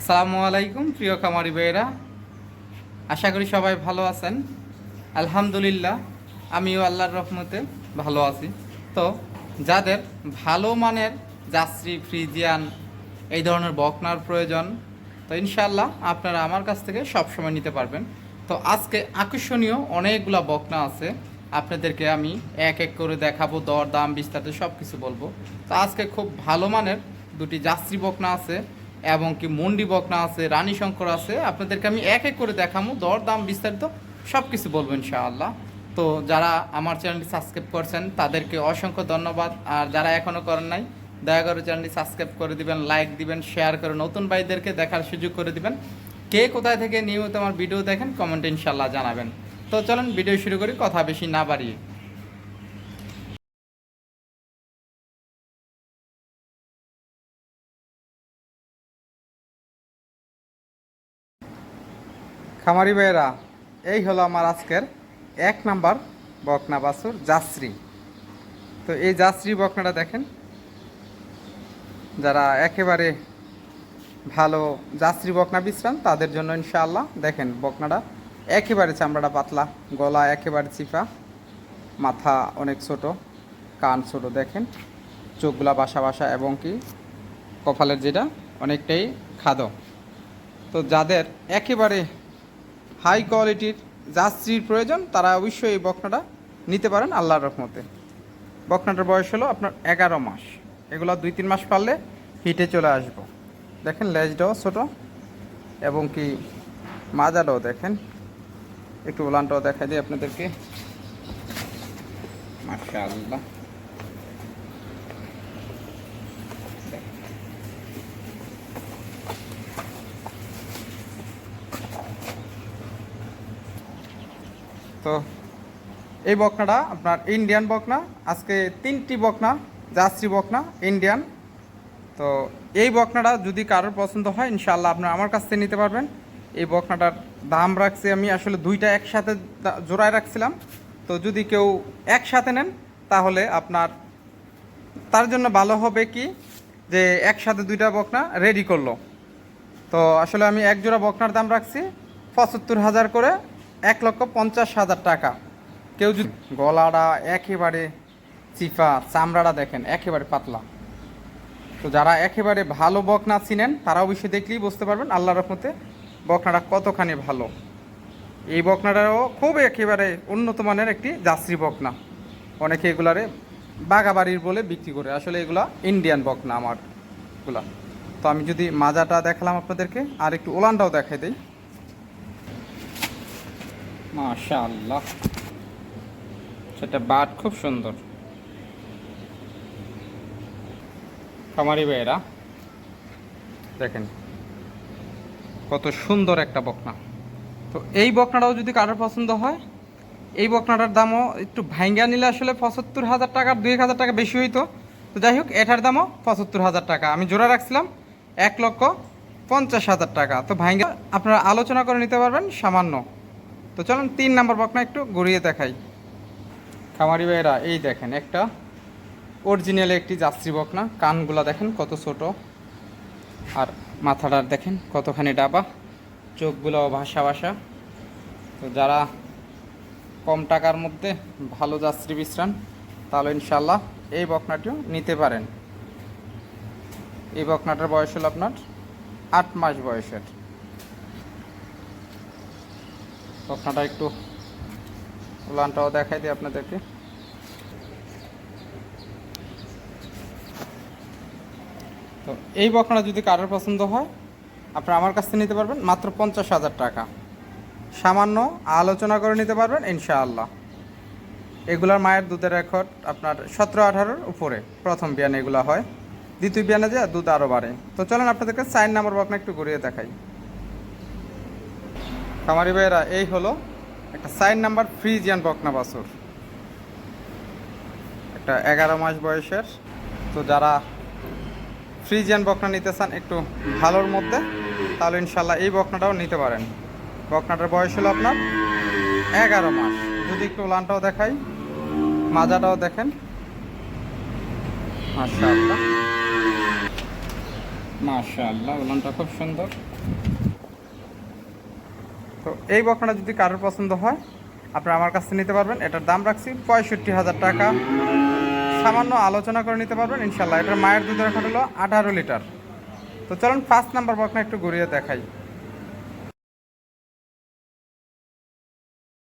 আসসালামু আলাইকুম, প্রিয় খামারি ভাইয়েরা। আশা করি সবাই ভালো আছেন। আলহামদুলিল্লাহ, আমিও আল্লাহর রহমতে ভালো আছি। তো, যাদের ভালো মানের যাত্রী ফ্রিজিয়ান এই ধরনের বকনার প্রয়োজন, তো ইনশাল্লাহ আপনারা আমার কাছ থেকে সবসময় নিতে পারবেন। তো আজকে আকর্ষণীয় অনেকগুলা বকনা আছে। আপনাদেরকে আমি এক এক করে দেখাবো দর দাম বিস্তারিত সব কিছু বলব। তো আজকে খুব ভালো মানের দুটি যাত্রী বকনা আছে। এবং কি মন্ডি বকনা আছে, রানী শঙ্কর আছে, আপনাদেরকে আমি এক এক করে দেখাবো দর দাম বিস্তারিত সব কিছু বলব ইনশাআল্লাহ। তো যারা আমার চ্যানেলটি সাবস্ক্রাইব করছেন, তাদেরকে অসংখ্য ধন্যবাদ। আর যারা এখনও করেন নাই, দয়া করে চ্যানেলটি সাবস্ক্রাইব করে দিবেন, লাইক দিবেন, শেয়ার করে নতুন ভাইদেরকে দেখার সুযোগ করে দিবেন। কে কোথায় থেকে নিয়মিত আমার ভিডিও দেখেন, কমেন্টে ইনশাল্লাহ জানাবেন। তো চলেন, ভিডিও শুরু করি, কথা বেশি না বাড়িয়ে। খামারি ভাইয়েরা, এই হলো আমার আজকের এক নাম্বার বকনা বাছুর জাসরি তো এই জাসরি বকনাটা দেখেন, যারা একেবারে ভালো যাত্রী বকনা বিশ্রাম, তাদের জন্য ইনশাআল্লাহ দেখেন বকনাটা একেবারে চামড়াটা পাতলা, গলা একেবারে চিপা, মাথা অনেক ছোট, কান ছোট দেখেন, চোখগুলা বাসা বাসা এবং কি কপালের যেটা অনেকটাই খাদো। তো যাদের একেবারে হাই কোয়ালিটির যাত্রীর প্রয়োজন, তারা অবশ্যই এই বকনাটা নিতে পারেন আল্লাহর রহমতে। বকনাটার বয়স হলো আপনার এগারো মাস। এগুলো দুই তিন মাস পারলে হিটে চলে আসব। দেখেন লেজটাও ছোট এবং কি মাজাটাও দেখেন। একটু উলানটাও দেখা দিই আপনাদেরকে। মাশাআল্লাহ। তো এই বকনাটা আপনার ইন্ডিয়ান বকনা, আজকে তিনটি বকনা, জার্সি বকনা ইন্ডিয়ান তো এই বকনাটা যদি কারোর পছন্দ হয় ইনশাল্লাহ আপনার আমার কাছ থেকে নিতে পারবেন। এই বকনাটার দাম রাখছি আমি আসলে দুইটা একসাথে জোড়ায় রাখছিলাম। তো যদি কেউ একসাথে নেন, তাহলে আপনার তার জন্য ভালো হবে কি যে একসাথে দুইটা বকনা রেডি করল। তো আসলে আমি এক জোড়া বকনার দাম রাখছি পঁচাত্তর হাজার করে। এক লক্ষ পঞ্চাশ হাজার টাকা। কেউ যদি গলাটা একেবারে চিফা চামড়াটা দেখেন, একেবারে পাতলা। তো যারা একেবারে ভালো বকনা চিনেন তারা অবশ্যই দেখলেই বুঝতে পারবেন আল্লাহ রহমতে বকনাটা কতখানি ভালো। এই বকনাটাও খুব একেবারে উন্নত মানের একটি যাত্রী বকনা। অনেকে এগুলারে বাগাবাড়ির বলে বিক্রি করে। আসলে এগুলা ইন্ডিয়ান বকনা আমারগুলা। তো আমি যদি মাজাটা দেখালাম আপনাদেরকে, আর একটু ওলানটাও দেখাই দিই। মাশাআল্লাহ। সেটা বাট খুব সুন্দর। খামারি ভাইয়েরা, দেখেন, কত সুন্দর একটা বকনা। তো এই বকনাটাও যদি কারোর পছন্দ হয়, এই বকনাটার দামও একটু ভাঙ্গা নিলে আসলে পঁচাত্তর হাজার টাকার দুই হাজার টাকা বেশি হইতো। তো যাই হোক, এটার দামও পঁচাত্তর হাজার টাকা। আমি জোড়া রাখছিলাম, এক লক্ষ পঞ্চাশ হাজার টাকা। তো ভাঙ্গা আপনারা আলোচনা করে নিতে পারবেন সামান্য। তো চলুন তিন নম্বর বকনা একটু ঘুরিয়ে দেখাই। খামারি ভাইয়েরা, এই দেখেন একটা অরিজিনাল একটি যাত্রী বকনা কানগুলা দেখেন কত ছোট। আর মাথাটার দেখেন কতখানি ডাবা। চোখগুলো ভাসা ভাসা। তো যারা কম টাকার মধ্যে ভালো যাত্রী বিশ্রাম তাহলে ইনশাল্লাহ এই বকনাটিও নিতে পারেন। এই বকনাটার বয়স হলো আপনার আট মাস বয়সের। বকনাটা একটু উলানটাও দেখাই দিই আপনাদেরকে। তো এই বকনা যদি কারোর পছন্দ হয়, আপনারা আমার কাছ থেকে নিতে পারবেন মাত্র পঞ্চাশ হাজার টাকা। সামান্য আলোচনা করে নিতে পারবেন, ইনশাআল্লাহ। এগুলার মায়ের দুধের রেকর্ড আপনার সতেরো আঠারোর উপরে, প্রথম বিয়ানে এগুলো হয়। দ্বিতীয় বিয়ানে যে দুধ আরও বাড়ে। তো চলেন আপনাদেরকে চার নাম্বার বকনা একটু ঘুরিয়ে দেখাই। কামারি ভাইয়েরা, এই হলো একটা সাইন নাম্বার ফ্রিজিয়ান বকনা বাছুর। একটা এগারো মাস বয়সের। তো যারা ফ্রিজিয়ান বকনা নিতে চান একটু ভালোর মধ্যে, তাহলে ইনশাল্লাহ এই বকনাটাও নিতে পারেন। বকনাটার বয়স হলো আপনার এগারো মাস। যদি একটু লানটাও দেখাই, মাজাটাও দেখেন। মাশাআল্লাহ। মাশাআল্লাহ, উলানটা খুব সুন্দর। তো এই বকনাটা যদি কারোর পছন্দ হয়, আপনারা আমার কাছে নিতে পারবেন। এটার দাম রাখছি পঁয়ষট্টি হাজার টাকা। সামান্য আলোচনা করে নিতে পারবেন ইনশাল্লাহ এটার মায়ের দুধের রেখা হলো আঠারো লিটার। তো চলুন ফার্স্ট নাম্বার বকনা একটু ঘুরিয়ে দেখাই।